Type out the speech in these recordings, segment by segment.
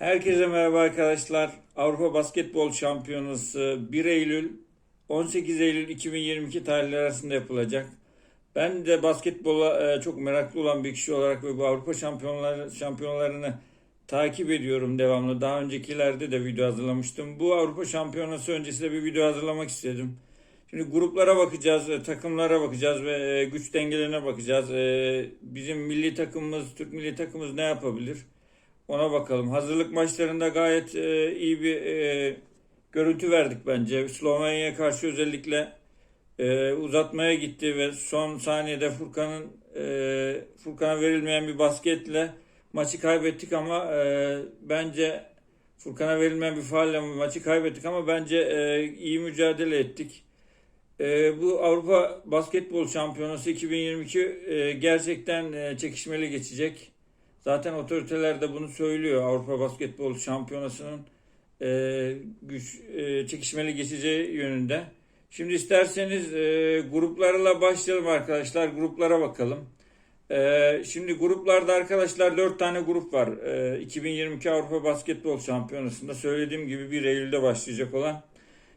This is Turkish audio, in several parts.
Herkese merhaba arkadaşlar. Avrupa Basketbol Şampiyonası 1 Eylül 18 Eylül 2022 tarihleri arasında yapılacak. Ben de basketbola e, çok meraklı olan bir kişi olarak ve bu Avrupa şampiyonları şampiyonlarını takip ediyorum devamlı. Daha öncekilerde de video hazırlamıştım. Bu Avrupa Şampiyonası öncesinde bir video hazırlamak istedim. Şimdi gruplara bakacağız, e, takımlara bakacağız ve e, güç dengelerine bakacağız. Bizim milli takımımız, Türk milli takımımız ne yapabilir? Ona bakalım. Hazırlık maçlarında gayet e, iyi bir e, görüntü verdik bence. Slovenya'ya karşı özellikle e, uzatmaya gitti ve son saniyede Furkan'ın e, Furkan'a verilmeyen bir basketle maçı kaybettik ama e, bence Furkan'a verilmeyen bir faulle maçı kaybettik ama bence e, iyi mücadele ettik. E, bu Avrupa Basketbol Şampiyonası 2022 e, gerçekten e, çekişmeli geçecek. Zaten otoriteler de bunu söylüyor. Avrupa Basketbol Şampiyonası'nın e, güç e, çekişmeli geçeceği yönünde. Şimdi isterseniz e, gruplarla başlayalım arkadaşlar. Gruplara bakalım. E, şimdi gruplarda arkadaşlar 4 tane grup var. E, 2022 Avrupa Basketbol Şampiyonası'nda söylediğim gibi 1 Eylül'de başlayacak olan.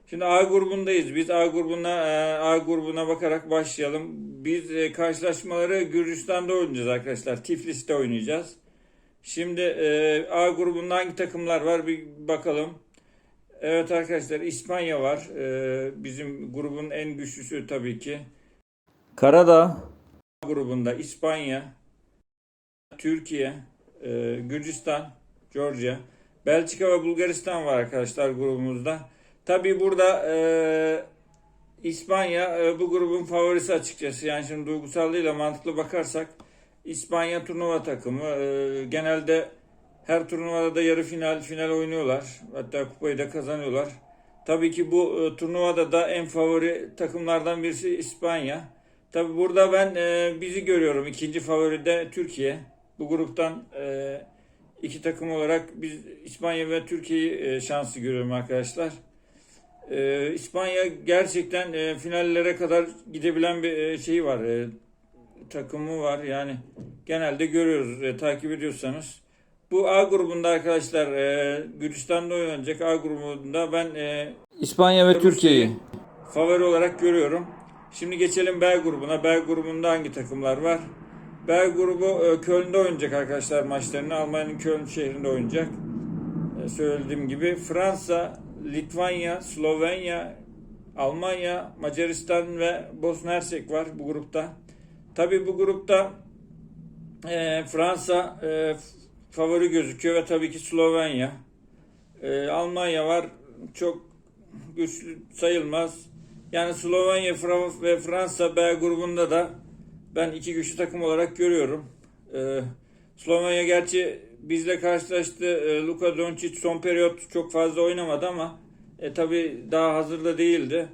Şimdi A grubundayız. Biz A grubuna e, A grubuna bakarak başlayalım. Biz e, karşılaşmaları Gürcistan'da oynayacağız arkadaşlar. Tiflis'te oynayacağız. Şimdi e, A grubunda hangi takımlar var bir bakalım. Evet arkadaşlar İspanya var. Bizim grubun en güçlüsü tabii ki. Karadağ grubunda İspanya, Türkiye, Gürcistan, Georgia, Belçika ve Bulgaristan var arkadaşlar grubumuzda. Tabii burada e, İspanya e, bu grubun favorisi açıkçası. Yani şimdi duygusallığıyla mantıklı bakarsak İspanya turnuva takımı. E, genelde her turnuvada da yarı final, final oynuyorlar. Hatta kupayı da kazanıyorlar. Tabii ki bu e, turnuvada da en favori takımlardan birisi İspanya. Tabii burada ben e, bizi görüyorum. İkinci favori de Türkiye. Bu gruptan e, iki takım olarak biz İspanya ve Türkiye'yi e, şanslı görüyorum arkadaşlar. E, İspanya gerçekten e, finallere kadar gidebilen bir e, şeyi var. E, takımı var. Yani genelde görüyoruz, e, takip ediyorsanız. Bu A grubunda arkadaşlar e, Gürcistan'da oynanacak A grubunda ben e, İspanya ve Türkiye'yi favori olarak görüyorum. Şimdi geçelim B grubuna. B grubunda hangi takımlar var? B grubu e, Köln'de oynayacak arkadaşlar maçlarını. Almanya'nın Köln şehrinde oynayacak. E, söylediğim gibi Fransa, Litvanya, Slovenya, Almanya, Macaristan ve Bosna Hersek var bu grupta. Tabii bu grupta e, Fransa e, favori gözüküyor ve tabii ki Slovenya. E, Almanya var. Çok güçlü sayılmaz. Yani Slovenya ve Fransa B grubunda da ben iki güçlü takım olarak görüyorum. E, Slovenya gerçi bizle karşılaştı. E, Luka Doncic son periyot çok fazla oynamadı ama e, tabii daha hazırda değildi.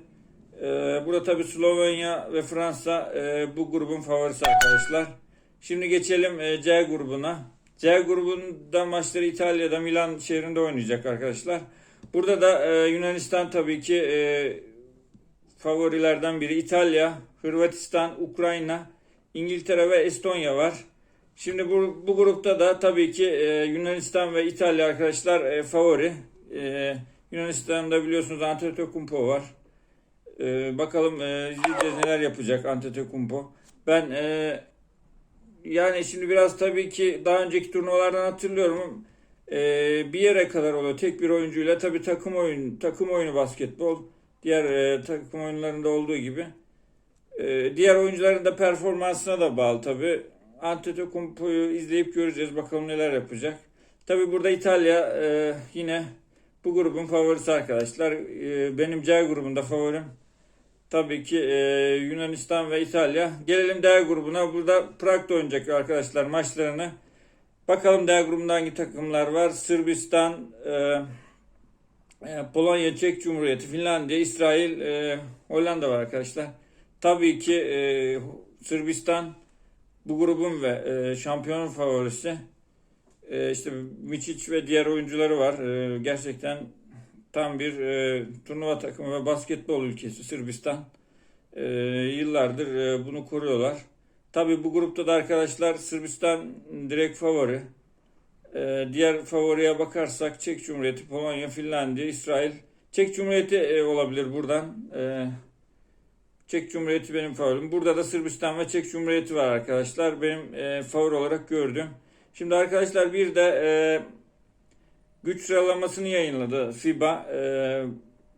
E, burada tabii Slovenya ve Fransa e, bu grubun favorisi arkadaşlar. Şimdi geçelim e, C grubuna. C grubunda maçları İtalya'da Milan şehrinde oynayacak arkadaşlar. Burada da e, Yunanistan tabii ki e, favorilerden biri. İtalya, Hırvatistan, Ukrayna, İngiltere ve Estonya var. Şimdi bu, bu grupta da tabii ki e, Yunanistan ve İtalya arkadaşlar e, favori. E, Yunanistan'da biliyorsunuz Antetokounmpo var. E, bakalım e, neler yapacak Antetokounmpo. Ben e, yani şimdi biraz tabii ki daha önceki turnuvalardan hatırlıyorum. E, bir yere kadar oluyor tek bir oyuncuyla. Tabii takım oyun takım oyunu basketbol. Diğer e, takım oyunlarında olduğu gibi. E, diğer oyuncuların da performansına da bağlı tabii. Antetokounmpo'yu izleyip göreceğiz. Bakalım neler yapacak. Tabii burada İtalya e, yine bu grubun favorisi arkadaşlar. E, benim C grubunda favorim. Tabii ki e, Yunanistan ve İtalya. Gelelim D grubuna. Burada Prag'da oynayacak arkadaşlar maçlarını. Bakalım D grubunda hangi takımlar var? Sırbistan, e, e, Polonya, Çek Cumhuriyeti, Finlandiya, İsrail, e, Hollanda var arkadaşlar. Tabii ki e, Sırbistan bu grubun ve e, şampiyonun favorisi. E, işte Miçic ve diğer oyuncuları var. E, gerçekten tam bir e, turnuva takımı ve basketbol ülkesi Sırbistan. E, yıllardır e, bunu koruyorlar. Tabii bu grupta da arkadaşlar Sırbistan direkt favori. Ee, diğer favoriye bakarsak Çek Cumhuriyeti, Polonya, Finlandiya, İsrail. Çek Cumhuriyeti e, olabilir buradan. Ee, Çek Cumhuriyeti benim favorim. Burada da Sırbistan ve Çek Cumhuriyeti var arkadaşlar. Benim e, favori olarak gördüm. Şimdi arkadaşlar bir de e, güç sıralamasını yayınladı FIBA e,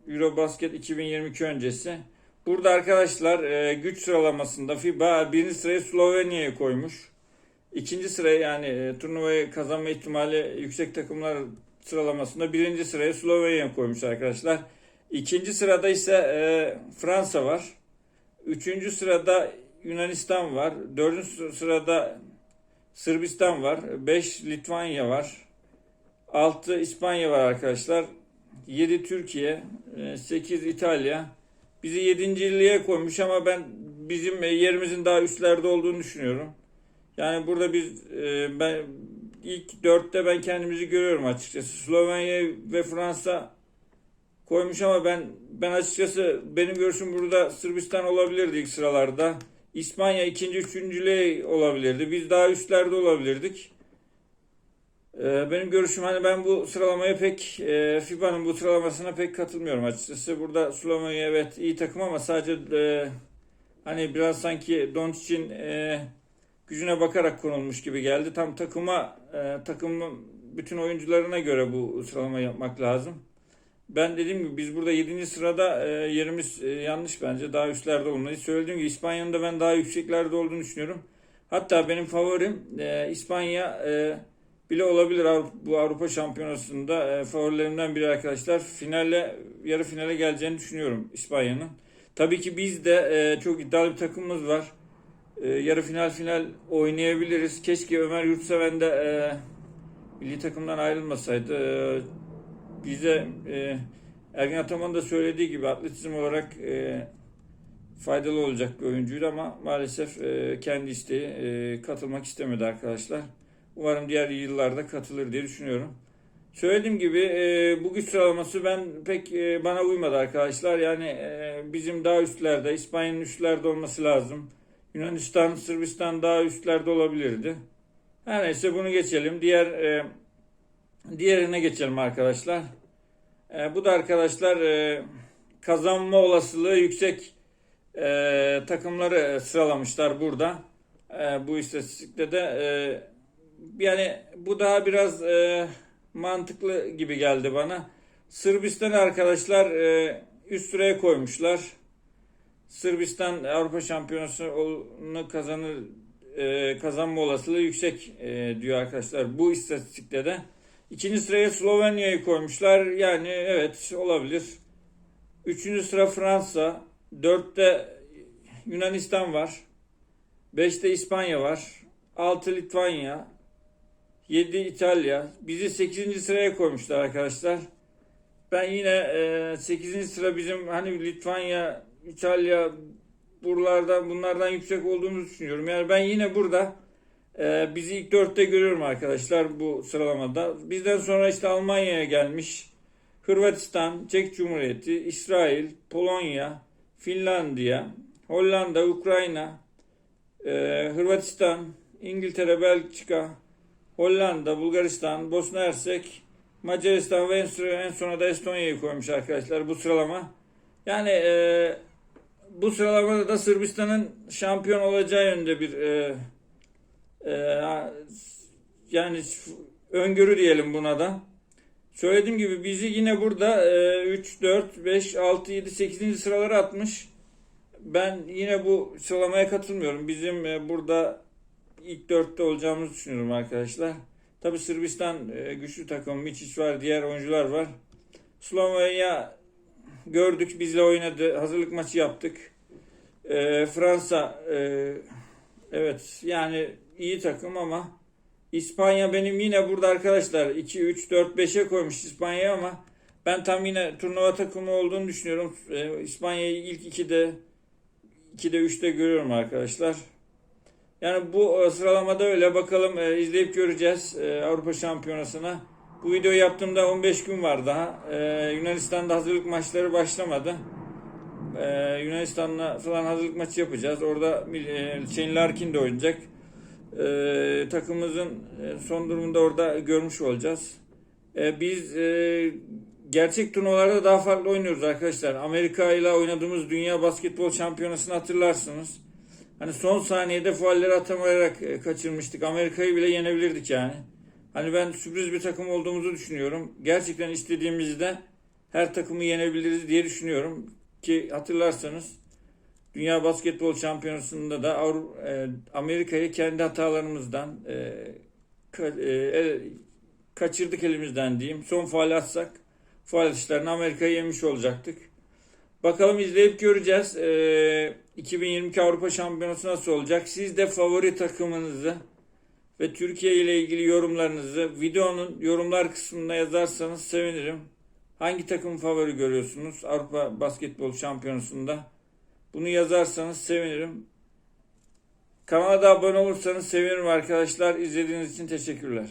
Eurobasket 2022 öncesi. Burada arkadaşlar e, güç sıralamasında FIBA birinci sırayı Slovenya'ya koymuş. İkinci sıraya yani e, turnuvayı kazanma ihtimali yüksek takımlar sıralamasında birinci sıraya Slovenya koymuş arkadaşlar. İkinci sırada ise e, Fransa var. Üçüncü sırada Yunanistan var. Dördüncü sırada Sırbistan var. Beş Litvanya var. Altı İspanya var arkadaşlar. Yedi Türkiye. e, Sekiz İtalya. Bizi yedinciliğe koymuş ama ben bizim e, yerimizin daha üstlerde olduğunu düşünüyorum. Yani burada biz e, ben ilk dörtte ben kendimizi görüyorum açıkçası. Slovenya ve Fransa koymuş ama ben ben açıkçası benim görüşüm burada Sırbistan olabilirdi ilk sıralarda. İspanya ikinci, üçüncülüğe olabilirdi. Biz daha üstlerde olabilirdik. E, benim görüşüm hani ben bu sıralamaya pek e, FIBA'nın bu sıralamasına pek katılmıyorum açıkçası. Burada Slovenya evet iyi takım ama sadece e, hani biraz sanki Doncic'in e, gücüne bakarak konulmuş gibi geldi. Tam takıma e, takımın bütün oyuncularına göre bu sıralama yapmak lazım. Ben dediğim gibi biz burada 7. sırada e, yerimiz e, yanlış bence. Daha üstlerde olmalıyız. Söylediğim gibi İspanya'nın da ben daha yükseklerde olduğunu düşünüyorum. Hatta benim favorim e, İspanya e, bile olabilir Avrupa, bu Avrupa Şampiyonası'nda e, favorilerimden biri arkadaşlar. Finale yarı finale geleceğini düşünüyorum İspanya'nın. Tabii ki biz de e, çok iddialı bir takımımız var. E, yarı final final oynayabiliriz. Keşke Ömer Yurtseven de e, milli takımdan ayrılmasaydı. E, bize e, Ergin Ataman da söylediği gibi atletizm olarak e, faydalı olacak bir oyuncuydu ama maalesef e, kendi isteği e, katılmak istemedi arkadaşlar. Umarım diğer yıllarda katılır diye düşünüyorum. Söylediğim gibi e, bu güç sıralaması ben pek e, bana uymadı arkadaşlar. Yani e, bizim daha üstlerde, İspanya'nın üstlerde olması lazım. Yunanistan, Sırbistan daha üstlerde olabilirdi. Her neyse bunu geçelim. Diğer e, diğerine geçelim arkadaşlar. E, bu da arkadaşlar e, kazanma olasılığı yüksek e, takımları sıralamışlar burada. E, bu istatistikte de e, yani bu daha biraz e, mantıklı gibi geldi bana. Sırbistan arkadaşlar e, üst sıraya koymuşlar. Sırbistan Avrupa Şampiyonası'nı kazanır e, kazanma olasılığı yüksek e, diyor arkadaşlar bu istatistikte de. İkinci sıraya Slovenya'yı koymuşlar. Yani evet olabilir. Üçüncü sıra Fransa. Dörtte Yunanistan var. Beşte İspanya var. Altı Litvanya. Yedi İtalya. Bizi sekizinci sıraya koymuşlar arkadaşlar. Ben yine e, 8. sıra bizim hani Litvanya, İtalya buralardan bunlardan yüksek olduğumuzu düşünüyorum. Yani ben yine burada e, bizi ilk dörtte görüyorum arkadaşlar bu sıralamada. Bizden sonra işte Almanya'ya gelmiş. Hırvatistan, Çek Cumhuriyeti, İsrail, Polonya, Finlandiya, Hollanda, Ukrayna, e, Hırvatistan, İngiltere, Belçika, Hollanda, Bulgaristan, Bosna Hersek, Macaristan ve en sona da Estonya'yı koymuş arkadaşlar bu sıralama. Yani e, bu sıralamada da Sırbistan'ın şampiyon olacağı yönde bir e, e, yani öngörü diyelim buna da. Söylediğim gibi bizi yine burada e, 3, 4, 5, 6, 7, 8. sıralara atmış. Ben yine bu sıralamaya katılmıyorum. Bizim e, burada ilk dörtte olacağımızı düşünüyorum arkadaşlar. Tabi Sırbistan e, güçlü takım. Miçic var, diğer oyuncular var. Slovenya gördük, bizle oynadı. Hazırlık maçı yaptık. E, Fransa evet yani iyi takım ama İspanya benim yine burada arkadaşlar 2, 3, 4, 5'e koymuş İspanya'yı ama ben tam yine turnuva takımı olduğunu düşünüyorum. E, İspanya'yı ilk 2'de 2'de 3'te görüyorum arkadaşlar. Yani bu sıralamada öyle bakalım e, izleyip göreceğiz e, Avrupa Şampiyonası'na. Bu videoyu yaptığımda 15 gün var daha. E, Yunanistan'da hazırlık maçları başlamadı. E, Yunanistan'la falan hazırlık maçı yapacağız. Orada e, Shane Larkin de oynayacak. E, takımımızın son durumunu da orada görmüş olacağız. E, biz e, gerçek turnuvalarda daha farklı oynuyoruz arkadaşlar. Amerika ile oynadığımız Dünya Basketbol Şampiyonası'nı hatırlarsınız. Hani son saniyede fualleri atamayarak e, kaçırmıştık. Amerika'yı bile yenebilirdik yani. Hani ben sürpriz bir takım olduğumuzu düşünüyorum. Gerçekten istediğimizde her takımı yenebiliriz diye düşünüyorum. Ki hatırlarsanız Dünya Basketbol Şampiyonası'nda da e, Amerika'yı kendi hatalarımızdan e, e, kaçırdık elimizden diyeyim. Son faal atsak faal atışlarını Amerika'yı yemiş olacaktık. Bakalım izleyip göreceğiz. E, 2022 Avrupa Şampiyonası nasıl olacak? Siz de favori takımınızı ve Türkiye ile ilgili yorumlarınızı videonun yorumlar kısmına yazarsanız sevinirim. Hangi takım favori görüyorsunuz Avrupa Basketbol Şampiyonası'nda? Bunu yazarsanız sevinirim. Kanala da abone olursanız sevinirim arkadaşlar. İzlediğiniz için teşekkürler.